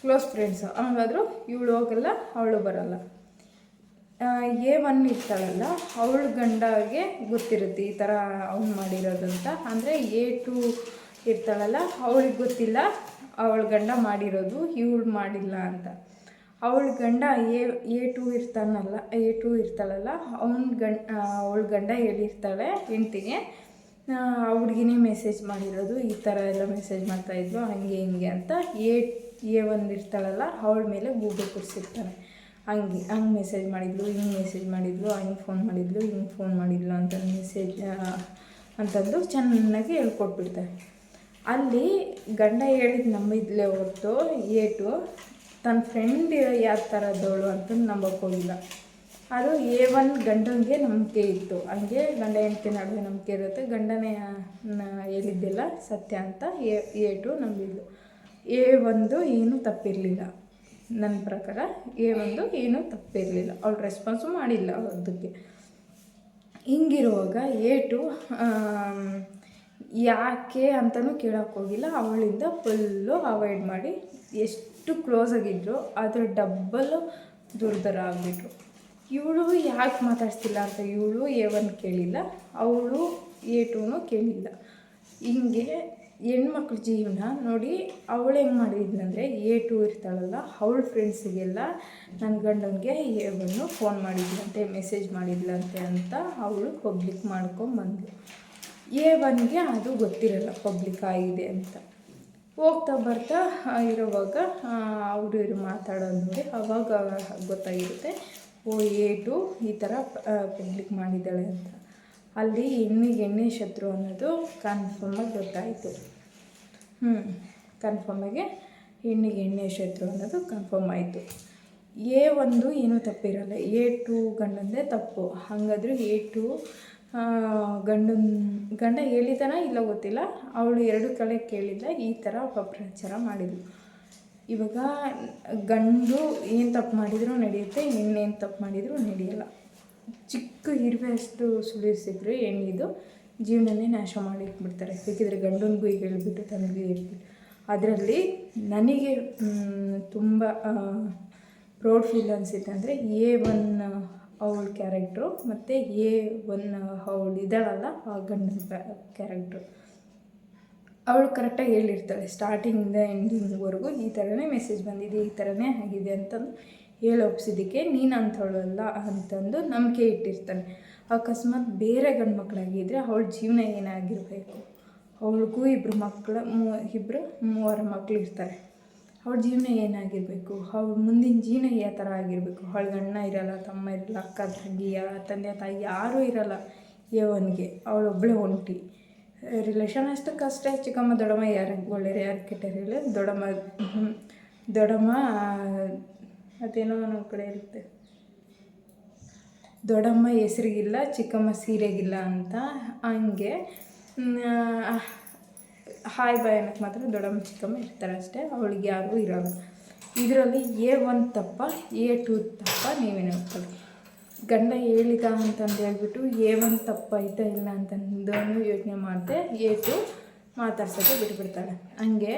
close friends ಹಂಗಾದ್ರೂ ಇವಳು ಹೋಗಲ್ಲ, ಅವಳು ಬರಲ್ಲ. ಎ ಒನ್ ಇರ್ತಾಳಲ್ಲ, ಅವಳ ಗಂಡಗೆ ಗೊತ್ತಿರುತ್ತೆ ಈ ಥರ ಅವ್ನು ಮಾಡಿರೋದಂತ. ಅಂದರೆ ಎ ಟು ಇರ್ತಾಳಲ್ಲ, ಅವಳಿಗೆ ಗೊತ್ತಿಲ್ಲ, ಅವಳ ಗಂಡ ಮಾಡಿರೋದು, ಇವಳು ಮಾಡಿಲ್ಲ ಅಂತ. ಅವಳ ಗಂಡ ಎ ಎ ಟು ಇರ್ತಾನಲ್ಲ ಎ ಟು ಇರ್ತಾಳಲ್ಲ, ಅವನ ಗಂಡ ಅವಳ ಗಂಡ ಹೇಳಿರ್ತಾಳೆ ಹೆಂಡ್ತಿಗೆ. ಹುಡುಗಿನೇ ಮೆಸೇಜ್ ಮಾಡಿರೋದು, ಈ ಥರ ಎಲ್ಲ ಮೆಸೇಜ್ ಮಾಡ್ತಾಯಿದ್ರು ಹಂಗೆ ಹಿಂಗೆ ಅಂತ. ಎ ಎ ಒಂದು ಇರ್ತಾಳಲ್ಲ, ಅವಳ ಮೇಲೆ ಗೂಗಲ್ ಕೊಡಿಸಿರ್ತಾನೆ ಹಂಗೆ ಹಂಗೆ ಮೆಸೇಜ್ ಮಾಡಿದ್ಲು, ಹಿಂಗೆ ಮೆಸೇಜ್ ಮಾಡಿದ್ಲು, ಹಂಗೆ ಫೋನ್ ಮಾಡಿದ್ಲು, ಹಿಂಗೆ ಫೋನ್ ಮಾಡಿದ್ಲು ಅಂತ ಮೆಸೇಜ್ ಅಂತಂದು ಚೆನ್ನಾಗಿ ಹೇಳ್ಕೊಟ್ಬಿಡ್ತಾರೆ ಅಲ್ಲಿ ಗಂಡ ಹೇಳಿದ ನಂಬಿದ್ಲೇ ಹೊರತು ಏಟು ತನ್ನ ಫ್ರೆಂಡ್ ಯಾವ ಥರದವಳು ಅಂತ ನಂಬಕ್ಕೆ ಹೋಗಿಲ್ಲ ಅದು ಎ ಒನ್ ಗಂಡನಿಗೆ ನಂಬಿಕೆ ಇತ್ತು. ಹಂಗೆ ಗಂಡ ಹೆಂಡತಿ ನಡುವೆ ನಂಬಿಕೆ ಇರುತ್ತೆ. ಗಂಡನೇ ಹೇಳಿದ್ದೆಲ್ಲ ಸತ್ಯ ಅಂತ ಎ ಟು ನಂಬಿದ್ಲು. ಎ ಒಂದು ಏನೂ ತಪ್ಪಿರಲಿಲ್ಲ. ನನ್ನ ಪ್ರಕಾರ ಎ ಒಂದು ಏನೂ ತಪ್ಪಿರಲಿಲ್ಲ. ಅವಳು ರೆಸ್ಪಾನ್ಸು ಮಾಡಿಲ್ಲ ಅದಕ್ಕೆ ಹಿಂಗಿರುವಾಗ ಎ ಟು ಯಾಕೆ ಅಂತಲೂ ಹೋಗಿಲ್ಲ. ಅವಳಿಂದ ಫುಲ್ಲು ಅವಾಯ್ಡ್ ಮಾಡಿ ಎಷ್ಟು ಕ್ಲೋಸ್ ಆಗಿದ್ರು ಅದ್ರ ಡಬ್ಬಲ್ಲು ದುರ್ದರ ಆಗಿಬಿಟ್ರು. ಇವಳು ಯಾಕೆ ಮಾತಾಡ್ತಿಲ್ಲ ಅಂತ ಇವಳು ಎ ಒನ್ ಕೇಳಿಲ್ಲ. ಅವಳು ಎ ಟೂನು ಕೇಳಿಲ್ಲ. ಹಿಂಗೆ ಹೆಣ್ಮಕ್ಳ ಜೀವನ ನೋಡಿ ಅವಳು ಹೆಂಗೆ ಮಾಡಿದ್ಲಂದರೆ ಎ ಟು ಇರ್ತಾಳಲ್ಲ, ಅವಳ ಫ್ರೆಂಡ್ಸಿಗೆಲ್ಲ ನನ್ನ ಗಂಡನಿಗೆ ಎ ಒನ್ನು ಫೋನ್ ಮಾಡಿದ್ಲಂತೆ ಮೆಸೇಜ್ ಮಾಡಿದ್ಲಂತೆ ಅಂತ ಅವಳು ಪಬ್ಲಿಕ್ ಮಾಡ್ಕೊಂಬಂದ್ಲು ಎ ಒನ್ಗೆ ಅದು ಗೊತ್ತಿರಲ್ಲ ಪಬ್ಲಿಕ್ ಆಗಿದೆ ಅಂತ. ಹೋಗ್ತಾ ಬರ್ತಾ ಇರುವಾಗ ಇರೋವಾಗ ಅವರು ಇವರು ಮಾತಾಡೋದು ನೋಡಿ ಅವಾಗ ಗೊತ್ತಾಗಿರುತ್ತೆ, ಓ, ಎ ಟು ಈ ಥರ ಪಬ್ಲಿಕ್ ಮಾಡಿದ್ದಾಳೆ ಅಂತ. ಅಲ್ಲಿ ಹೆಣ್ಣಿಗೆ ಎಣ್ಣೆ ಶತ್ರು ಅನ್ನೋದು ಕನ್ಫರ್ಮಾಗಿ ಗೊತ್ತಾಯಿತು. ಹ್ಞೂ ಕನ್ಫರ್ಮಾಗಿ ಹೆಣ್ಣಿಗೆ ಎಣ್ಣೆ ಶತ್ರು ಅನ್ನೋದು ಕನ್ಫರ್ಮ್ ಆಯಿತು. ಎ ಒಂದು ಏನೂ ತಪ್ಪಿರಲ್ಲ, ಎ ಟು ಗಂಡಂದೇ ತಪ್ಪು. ಹಾಗಾದ್ರೆ ಎ ಟು ಗಂಡನ, ಗಂಡ ಹೇಳಿದಾನ ಇಲ್ಲ ಗೊತ್ತಿಲ್ಲ. ಅವಳು ಎರಡು ಕಡೆ ಕೇಳಿಲ್ಲ ಈ ಥರ ಅಪಪ್ರಚಾರ ಮಾಡಿದ್ಳು ಇವಾಗ ಗಂಡು ಏನು ತಪ್ಪು ಮಾಡಿದರೂ ನಡೆಯುತ್ತೆ ಹೆಣ್ಣೇನು ತಪ್ಪು ಮಾಡಿದರೂ ನಡೆಯಲ್ಲ. ಚಿಕ್ಕ ಇರುವೆ ಅಷ್ಟು ಸುಳಿಸಿದ್ರೆ ಹೆಣ್ಣಿದು ಜೀವನನೇ ನಾಶ ಮಾಡಿಟ್ಬಿಡ್ತಾರೆ. ಬೇಕಿದ್ರೆ ಗಂಡನಿಗೂ ಈಗ ಹೇಳ್ಬಿಟ್ಟು ತನಗೂ ಹೇಳ್ಬಿಟ್ಟು ಅದರಲ್ಲಿ ನನಗೆ ತುಂಬ ಪ್ರೌಡ್ ಫೀಲ್ ಅನಿಸುತ್ತೆ ಅಂದರೆ ಎ ಒನ್ ಅವಳ ಕ್ಯಾರೆಕ್ಟ್ರು ಮತ್ತು ಎ ಒನ್ ಅವಳು ಇದ್ದಾಳಲ್ಲ ಆ ಗಂಡನ ಕ್ಯಾರೆಕ್ಟ್ರು ಅವಳು ಕರೆಕ್ಟಾಗಿ ಹೇಳಿರ್ತಾಳೆ. ಸ್ಟಾರ್ಟಿಂಗಿಂದ ಎಂಡಿಂಗ್ವರೆಗೂ ಈ ಥರನೇ ಮೆಸೇಜ್ ಬಂದಿದೆ, ಈ ಥರನೇ ಆಗಿದೆ ಅಂತಂದು ಹೇಳಿ ಒಪ್ಸಿದ್ದಕ್ಕೆ ನೀನು ಅಂಥವಳಲ್ಲ ಅಂತಂದು ನಂಬಿಕೆ ಇಟ್ಟಿರ್ತಾನೆ. ಅಕಸ್ಮಾತ್ ಬೇರೆ ಗಂಡು ಮಕ್ಕಳಾಗಿದ್ದರೆ ಅವಳ ಜೀವನ ಏನಾಗಿರಬೇಕು? ಅವಳಿಗೂ ಇಬ್ಬರು ಮಕ್ಕಳು ಮೂ ಇಬ್ಬರು ಮೂವರು ಮಕ್ಕಳು ಇರ್ತಾರೆ. ಅವಳ ಜೀವನ ಏನಾಗಿರಬೇಕು? ಅವಳ ಮುಂದಿನ ಜೀವನ ಯಾವ ಥರ ಆಗಿರಬೇಕು? ಅವಳ ಗಂಡ ಇರಲ್ಲ, ತಮ್ಮ ಇರಲ್ಲ, ಅಕ್ಕ ತಂಗಿಯ ತಂದೆ, ತಾಯಿ ಯಾರೂ ಇರಲ್ಲ. ಯವನಿಗೆ ಅವಳೊಬ್ಬಳೇ ಒಂಟಿ. ರಿಲೇಷನ್ ಕಷ್ಟ ಚಿಕ್ಕಮ್ಮ ದೊಡ್ಡಮ್ಮ ಯಾರಿಗೆ ಒಳ್ಳೆಯರು ಯಾರು ಕೆಟ್ಟರಿಲ್ಲ ದೊಡ್ಡಮ್ಮ. ದೊಡ್ಡಮ್ಮ ಅದೇನೋ ನಮ್ಮ ಕಡೆ ಇರುತ್ತೆ. ದೊಡ್ಡಮ್ಮ ಹೆಸರಿಗಿಲ್ಲ, ಚಿಕ್ಕಮ್ಮ ಸೀರೆಗಿಲ್ಲ ಅಂತ ಹಂಗೆ. ಹಾಯ್ ಬಾಯ್ ಅನ್ನಕ್ಕೆ ಮಾತ್ರ ದೊಡ್ಡಮ್ಮ, ಚಿಕ್ಕಮ್ಮ ಇರ್ತಾರೆ ಅಷ್ಟೇ, ಅವಳಿಗೆ ಯಾರೂ ಇರೋಲ್ಲ. ಇದರಲ್ಲಿ ಎ ಒನ್ ತಪ್ಪ, ಎ ಟು ತಪ್ಪ ನೀವೇನು ನೋಡ್ಕೊಳ್ಳಿ ಗಂಡ ಹೇಳಿದ ಅಂತಂದು ಹೇಳ್ಬಿಟ್ಟು ಎ ಒನ್ ಐತ ಇಲ್ಲ ಅಂತಂದು ಯೋಚನೆ ಮಾಡಿದೆ, ಎ ಟು ಮಾತಾಡ್ಸೋಕ್ಕೆ ಬಿಟ್ಬಿಡ್ತಾಳೆ. ಹಂಗೆ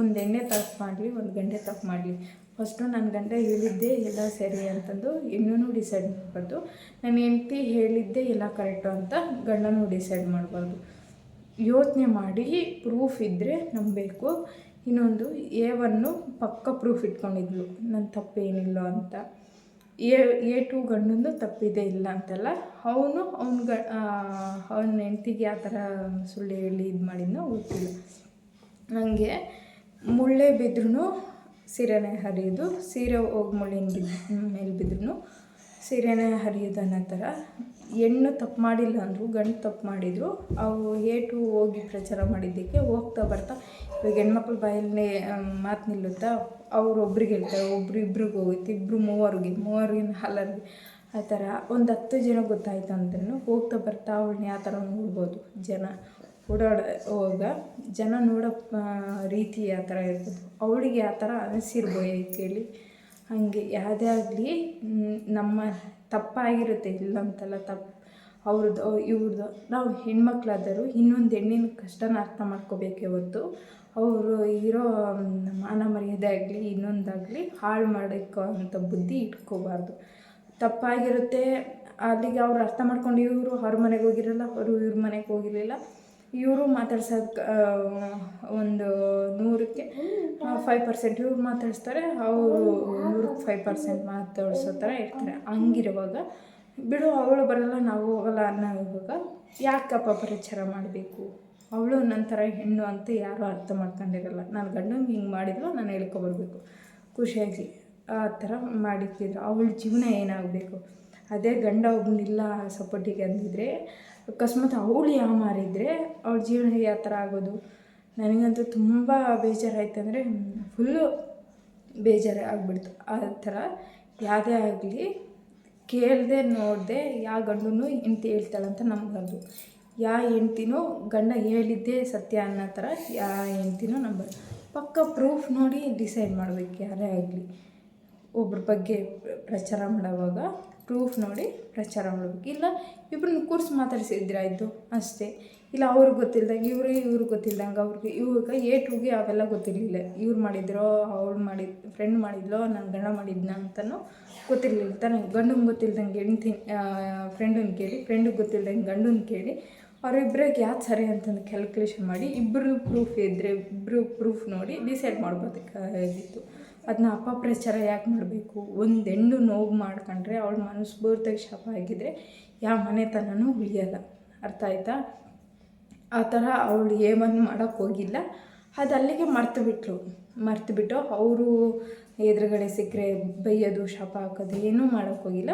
ಒಂದು ಎಣ್ಣೆ ತಪ್ಪು ಮಾಡಲಿ, ಒಂದು ಗಂಟೆ ತಪ್ಪು ಮಾಡಲಿ. ಫಸ್ಟು ನನ್ನ ಗಂಡ ಹೇಳಿದ್ದೆ ಎಲ್ಲ ಸರಿ ಅಂತಂದು ಇನ್ನೂ ಡಿಸೈಡ್ ಮಾಡಬಾರ್ದು. ನನ್ನ ಹೆಂಡತಿ ಹೇಳಿದ್ದೆ ಎಲ್ಲ ಕರೆಕ್ಟು ಅಂತ ಗಂಡನೂ ಡಿಸೈಡ್ ಮಾಡಬಾರ್ದು. ಯೋಚನೆ ಮಾಡಿ ಪ್ರೂಫ್ ಇದ್ದರೆ ನಂಬಬೇಕು ಇನ್ನೊಂದು ಎ ಒನ್ನು ಪಕ್ಕ ಪ್ರೂಫ್ ಇಟ್ಕೊಂಡಿದ್ಲು. ನನ್ನ ತಪ್ಪೇನಿಲ್ಲ ಅಂತ. ಎ ಎ ಟು ಗಂಡಂದು ತಪ್ಪಿದೆ ಇಲ್ಲ ಅಂತಲ್ಲ. ಅವನು ಅವ್ನ ಗ ಅವನ ಹೆಂಡ್ತಿಗೆ ಯಾವ ಥರ ಸುಳ್ಳು ಹೇಳಿ ಇದು ಮಾಡಿದ್ನೋ ಗೊತ್ತಿಲ್ಲ. ನನಗೆ ಮುಳ್ಳೆ ಬಿದ್ರೂ ಸೀರೆನೇ ಹರಿಯೋದು. ಸೀರೆ ಹೋಗಿ ಮುಳ್ಳಿನ ಬಿದ್ದ ಮೇಲೆ ಬಿದ್ರೂ ಸೀರೆನೇ ಹರಿಯೋದು ಅನ್ನೋ ಥರ. ಹೆಣ್ಣು ತಪ್ಪು ಮಾಡಿಲ್ಲ ಅಂದರು, ಗಂಡು ತಪ್ಪು ಮಾಡಿದರು, ಅವು ಏಟು ಹೋಗಿ ಪ್ರಚಾರ ಮಾಡಿದ್ದಕ್ಕೆ ಹೋಗ್ತಾ ಬರ್ತಾ, ಇವಾಗ ಹೆಣ್ಮಕ್ಳ ಬಾಯಲ್ಲಿ ಮಾತು ನಿಲ್ಲುತ್ತಾ, ಅವ್ರು ಒಬ್ರಿಗೆ ಹೇಳ್ತಾರೆ, ಒಬ್ರು ಇಬ್ರಿಗೆ ಹೋಗುತ್ತೆ ಇಬ್ಬರು ಮೂವರಿಗೆ ಮೂವರಿಗೆ ನಾಲ್ವರಿಗೆ ಆ ಥರ ಒಂದು ಹತ್ತು ಜನ ಗೊತ್ತಾಯ್ತು ಅಂದ್ರೂ ಹೋಗ್ತಾ ಬರ್ತಾ ಅವಳನ್ನ ಯಾವ ಥರ ನೋಡ್ಬೋದು ಜನ. ಓಡಾಡ, ಹೋಗ, ಜನ ನೋಡೋ ರೀತಿ ಆ ಥರ ಇರ್ಬೋದು ಅವಳಿಗೆ ಆ ಥರ ಅನಿಸಿರ್ಬೋದು ಕೇಳಿ. ಹಾಗೆ ಯಾವುದೇ ಆಗಲಿ ನಮ್ಮ ತಪ್ಪಾಗಿರುತ್ತೆ ಇಲ್ಲ ಅಂತಲ್ಲ ತಪ್ಪು ಅವ್ರದ್ದು, ಇವ್ರದ್ದು. ನಾವು ಹೆಣ್ಮಕ್ಳಾದರೂ ಇನ್ನೊಂದು ಹೆಣ್ಣಿನ ಕಷ್ಟನ ಅರ್ಥ ಮಾಡ್ಕೋಬೇಕೇ ಹೊತ್ತು ಅವರು ಇರೋ, ಮಾನ ಮರ್ಯಾದೆ ಆಗಲಿ, ಇನ್ನೊಂದಾಗಲಿ ಹಾಳು ಮಾಡೋಕ್ಕೋ ಅಂಥ ಬುದ್ಧಿ ಇಟ್ಕೋಬಾರ್ದು. ತಪ್ಪಾಗಿರುತ್ತೆ, ಅಲ್ಲಿಗೆ ಅವ್ರು ಅರ್ಥ ಮಾಡ್ಕೊಂಡು ಇವರು ಅವ್ರ ಮನೆಗೆ ಹೋಗಿರಲ್ಲ, ಅವರು ಇವ್ರ ಮನೆಗೆ ಹೋಗಿರಲಿಲ್ಲ. ಇವರು ಮಾತಾಡ್ಸೋದು ಒಂದು ನೂರಕ್ಕೆ ಫೈವ್ ಪರ್ಸೆಂಟ್ ಇವ್ರು ಮಾತಾಡಿಸ್ತಾರೆ, ಅವರು ನೂರಕ್ಕೆ ಫೈವ್ ಪರ್ಸೆಂಟ್ ಮಾತಾಡ್ಸೋ ಥರ ಇರ್ತಾರೆ. ಹಂಗಿರುವಾಗ, ಬಿಡು, ಅವಳು ಬರಲ್ಲ, ನಾವು ಹೋಗಲ್ಲ ಅನ್ನೋ ಇವಾಗ ಯಾಕಪ್ಪ ಪರಿಚಯ ಮಾಡಬೇಕು? ಅವಳು ನನ್ನ ಥರ ಹೆಣ್ಣು ಅಂತ ಯಾರೂ ಅರ್ಥ ಮಾಡ್ಕೊಂಡಿರಲ್ಲ. ನಾನು ಗಂಡಂಗೆ ಹಿಂಗೆ ಮಾಡಿದ್ರು ನಾನು ಹೇಳ್ಕೊಬರ್ಬೇಕು. ಖುಷಿಯಾಗಿ ಆ ಥರ ಮಾಡಿಕ್ಕಿದ್ರು ಅವಳ ಜೀವನ ಏನಾಗಬೇಕು? ಅದೇ ಗಂಡ ಒಬ್ಬನಿಲ್ಲ ಸಪೋರ್ಟಿಗೆ ಅಂದಿದ್ರೆ ಅಕಸ್ಮಾತ್ ಅವಳು ಯಾವ ಮಾರಿದ್ರೆ ಅವ್ಳ ಜೀವನ ಯಾವ ಥರ ಆಗೋದು? ನನಗಂತೂ ತುಂಬ ಬೇಜಾರಾಯ್ತು ಅಂದರೆ ಫುಲ್ಲು ಬೇಜಾರು ಆಗಿಬಿಡ್ತು. ಆ ಥರ ಯಾವುದೇ ಆಗಲಿ, ಕೇಳದೆ ನೋಡದೆ ಯಾವ ಗಂಡನೂ ಹೆಂಡ್ತಿ ಹೇಳ್ತಾಳಂತ ನಂಬಬಾರ್ದು. ಯಾವ ಹೆಂಡ್ತಿನೂ ಗಂಡ ಹೇಳಿದ್ದೇ ಸತ್ಯ ಅನ್ನೋ ಥರ ಯಾವ ಹೆಂಡ್ತಿನೂ ನಂಬಾರ್ದು ಪಕ್ಕ ಪ್ರೂಫ್ ನೋಡಿ ಡಿಸೈಡ್ ಮಾಡಬೇಕು ಯಾರೇ ಆಗಲಿ. ಒಬ್ರ ಬಗ್ಗೆ ಪ್ರಚಾರ ಮಾಡೋವಾಗ ಪ್ರೂಫ್ ನೋಡಿ ಪ್ರಚಾರ ಮಾಡಬೇಕು. ಇಲ್ಲ ಇಬ್ಬರನ್ನ ಕೂರಿಸಿ ಮಾತಾಡಿಸಿದ್ರಾಯಿತು ಅಷ್ಟೇ. ಇಲ್ಲ, ಅವ್ರಿಗೆ ಗೊತ್ತಿಲ್ದಂಗೆ, ಇವರು, ಇವ್ರಿಗೆ ಗೊತ್ತಿಲ್ದಂಗೆ ಅವ್ರಿಗೆ ಇವಾಗ ಏ ಹೋಗಿ ಅವೆಲ್ಲ ಗೊತ್ತಿರಲಿಲ್ಲ. ಇವ್ರು ಮಾಡಿದ್ರೋ, ಅವ್ಳು ಮಾಡಿ ಫ್ರೆಂಡ್ ಮಾಡಿದ್ಲೋ ನನ್ನ ಗಂಡ ಮಾಡಿದ್ನ ಅಂತಲೂ ಗೊತ್ತಿರಲಿಲ್ಲ. ತಾನೆ ಗಂಡನ ಗೊತ್ತಿಲ್ದಂಗೆ ಹೆಂಡ್ತಿ ಫ್ರೆಂಡನ್ನ ಕೇಳಿ ಫ್ರೆಂಡಿಗೆ ಗೊತ್ತಿಲ್ದಂಗೆ ಗಂಡನ ಕೇಳಿ ಅವರಿಬ್ಬರಿಗೆ ಯಾವ್ದು ಸರಿ ಅಂತಂದು ಕ್ಯಾಲ್ಕುಲೇಷನ್ ಮಾಡಿ ಇಬ್ಬರು ಪ್ರೂಫ್ ಇದ್ದರೆ ಇಬ್ಬರು ಪ್ರೂಫ್ ನೋಡಿ ಡಿಸೈಡ್ ಮಾಡ್ಬೋದಕ್ಕಾಗಿತ್ತು. ಅದನ್ನ ಅಪಪ್ರಚಾರ ಯಾಕೆ ಮಾಡಬೇಕು? ಒಂದು ಹೆಣ್ಣು ನೋವು ಮಾಡ್ಕೊಂಡ್ರೆ ಅವಳ ಮನಸ್ಫೂರ್ತಿಯಾಗಿ ಶಾಪ ಆಗಿದ್ರೆ ಯಾವ ಮನೆತನೂ ಉಳಿಯಲ್ಲ. ಅರ್ಥ ಆಯ್ತಾ? ಆ ಥರ ಅವಳು ಏಮನ್ ಮಾಡೋಕ್ಕೆ ಹೋಗಿಲ್ಲ. ಅದು ಅಲ್ಲಿಗೆ ಮರ್ತು ಬಿಟ್ಟರು ಮರ್ತು ಬಿಟ್ಟು ಅವರು ಎದುರುಗಡೆ ಸಿಕ್ಕರೆ ಬೈಯೋದು, ಶಾಪ ಹಾಕೋದು ಏನೂ ಮಾಡೋಕ್ಕೆ ಹೋಗಿಲ್ಲ.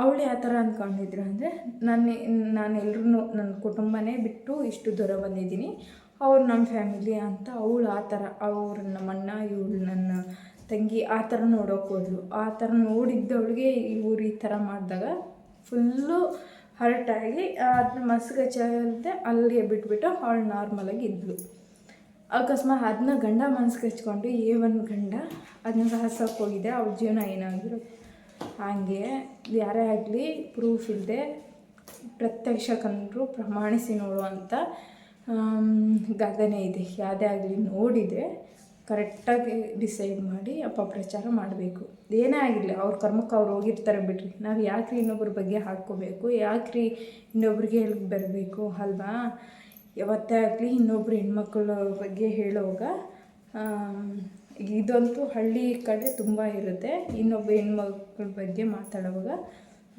ಅವಳು ಯಾವ ಥರ ಅಂದ್ಕೊಂಡಿದ್ರು ಅಂದರೆ ನಾನು ನಾನು ಎಲ್ಲರೂ ನನ್ನ ಕುಟುಂಬನೇ ಬಿಟ್ಟು ಇಷ್ಟು ದೂರ ಬಂದಿದ್ದೀನಿ. ಅವ್ರು ನಮ್ಮ ಫ್ಯಾಮಿಲಿ ಅಂತ ಅವಳು ಆ ಥರ, ಅವ್ರು ನಮ್ಮ ಅಣ್ಣ, ಇವಳು ನನ್ನ ತಂಗಿ, ಆ ಥರ ನೋಡೋಕೆ ಹೋದ್ಲು. ಆ ಥರ ನೋಡಿದ್ದವಳಿಗೆ ಇವ್ರು ಈ ಥರ ಮಾಡಿದಾಗ ಫುಲ್ಲು ಹರ್ಟಾಗಿ ಅದನ್ನ ಮಸ್ಗೆ ಚಲ್ದೆ ಅಲ್ಲಿಗೆ ಬಿಟ್ಬಿಟ್ಟು ಅವಳು ನಾರ್ಮಲಾಗಿ ಇದ್ಲು. ಅಕಸ್ಮಾತ್ ಅದನ್ನ ಗಂಡ ಮನ್ಸಿಗೆ ಹಚ್ಕೊಂಡು, ಏ, ಒಂದು ಗಂಡ ಅದನ್ನ ಸಾಹಸಕ್ಕೆ ಹೋಗಿದೆ, ಅವ್ರ ಜೀವನ ಏನಾಗಿರೋ ಹಾಗೆ ಯಾರೇ ಆಗಲಿ ಪ್ರೂಫ್ ಇಲ್ಲದೆ ಪ್ರತ್ಯಕ್ಷ ಕಂಡರು ಪ್ರಮಾಣಿಸಿ ನೋಡುವಂಥ ಗಾದೆನೇ ಇದೆ. ಯಾವುದೇ ಆಗಲಿ ನೋಡಿದರೆ ಕರೆಕ್ಟಾಗಿ ಡಿಸೈಡ್ ಮಾಡಿ ಅಪಪ್ರಚಾರ ಮಾಡಬೇಕು. ಏನೇ ಆಗಿರಲಿ ಅವ್ರ ಕರ್ಮಕ್ಕೆ ಅವ್ರು ಹೋಗಿರ್ತಾರೆ ಬಿಡ್ರಿ. ನಾವು ಯಾಕ್ರಿ ಇನ್ನೊಬ್ರ ಬಗ್ಗೆ ಹಾಡ್ಕೋಬೇಕು ಯಾಕ್ರಿ ಇನ್ನೊಬ್ರಿಗೆ ಹೇಳಿ ಬರಬೇಕು, ಅಲ್ವಾ? ಯಾವತ್ತೇ ಆಗಲಿ ಇನ್ನೊಬ್ರು ಹೆಣ್ಮಕ್ಳ ಬಗ್ಗೆ ಹೇಳುವಾಗ ಇದಂತೂ ಹಳ್ಳಿ ಕಡೆ ತುಂಬ ಇರುತ್ತೆ. ಇನ್ನೊಬ್ಬ ಹೆಣ್ಮಕ್ಳ ಬಗ್ಗೆ ಮಾತಾಡುವಾಗ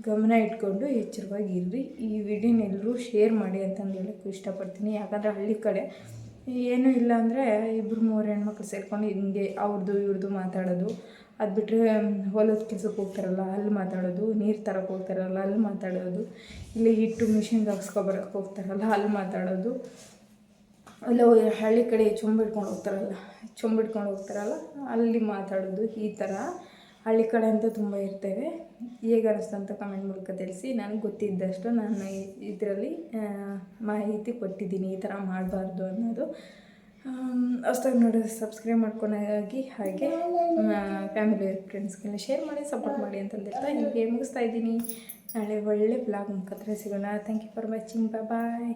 ಗಮನ ಇಟ್ಕೊಂಡು ಎಚ್ಚರವಾಗಿ ಇರ್ರಿ. ಈ ವಿಡಿಯೋನ ಎಲ್ಲರೂ ಶೇರ್ ಮಾಡಿ ಅಂತಂದು ಹೇಳಕ್ಕೆ ಇಷ್ಟಪಡ್ತೀನಿ. ಯಾಕಂದರೆ ಹಳ್ಳಿ ಕಡೆ ಏನೂ ಇಲ್ಲ ಅಂದರೆ ಇಬ್ಬರು ಮೂರು ಹೆಣ್ಮಕ್ಳು ಸೇರ್ಕೊಂಡು ಹಿಂಗೆ ಅವ್ರದ್ದು ಇವ್ರದ್ದು ಮಾತಾಡೋದು. ಅದು ಬಿಟ್ಟರೆ ಹೊಲದ ಕೆಲ್ಸಕ್ಕೆ ಹೋಗ್ತಾರಲ್ಲ, ಅಲ್ಲಿ ಮಾತಾಡೋದು. ನೀರು ತರಕ್ಕೆ ಹೋಗ್ತಾರಲ್ಲ, ಅಲ್ಲಿ ಮಾತಾಡೋದು. ಇಲ್ಲಿ ಹಿಟ್ಟು ಮಿಷಿನ್ಗೆ ಹಾಕ್ಸ್ಕೊಬರಕ್ಕೆ ಹೋಗ್ತಾರಲ್ಲ, ಅಲ್ಲಿ ಮಾತಾಡೋದು. ಅಲ್ಲ, ಹಳ್ಳಿ ಕಡೆ ಚುಂಬಿಟ್ಕೊಂಡು ಹೋಗ್ತಾರಲ್ಲ ಚುಂಬಿಟ್ಕೊಂಡು ಹೋಗ್ತಾರಲ್ಲ, ಅಲ್ಲಿ ಮಾತಾಡೋದು. ಈ ಥರ ಹಳ್ಳಿ ಕಡೆ ಅಂತ ತುಂಬ ಇರ್ತೇವೆ. ಹೇಗೆ ಅನಿಸ್ತು ಅಂತ ಕಮೆಂಟ್ ಮೂಲಕ ತಿಳಿಸಿ. ನನಗೆ ಗೊತ್ತಿದ್ದಷ್ಟು ನಾನು ಇದರಲ್ಲಿ ಮಾಹಿತಿ ಕೊಟ್ಟಿದ್ದೀನಿ. ಈ ಥರ ಮಾಡಬಾರ್ದು ಅನ್ನೋದು. ಹೊಸ್ದಾಗಿ ನೋಡಿದ್ರೆ ಸಬ್ಸ್ಕ್ರೈಬ್ ಮಾಡ್ಕೊಳ್ಳೋದಾಗಿ ಹಾಗೆ ಫ್ಯಾಮಿಲಿ ಫ್ರೆಂಡ್ಸ್ಗೆಲ್ಲ ಶೇರ್ ಮಾಡಿ ಸಪೋರ್ಟ್ ಮಾಡಿ ಅಂತಂದಿರ್ತಾ ಹೀಗೆ ಮುಗಿಸ್ತಾ ಇದ್ದೀನಿ. ನಾಳೆ ಒಳ್ಳೆ ಬ್ಲಾಗ್ ಮುಖಾಂತರ ಸಿಗೋಣ. Thank you for watching bye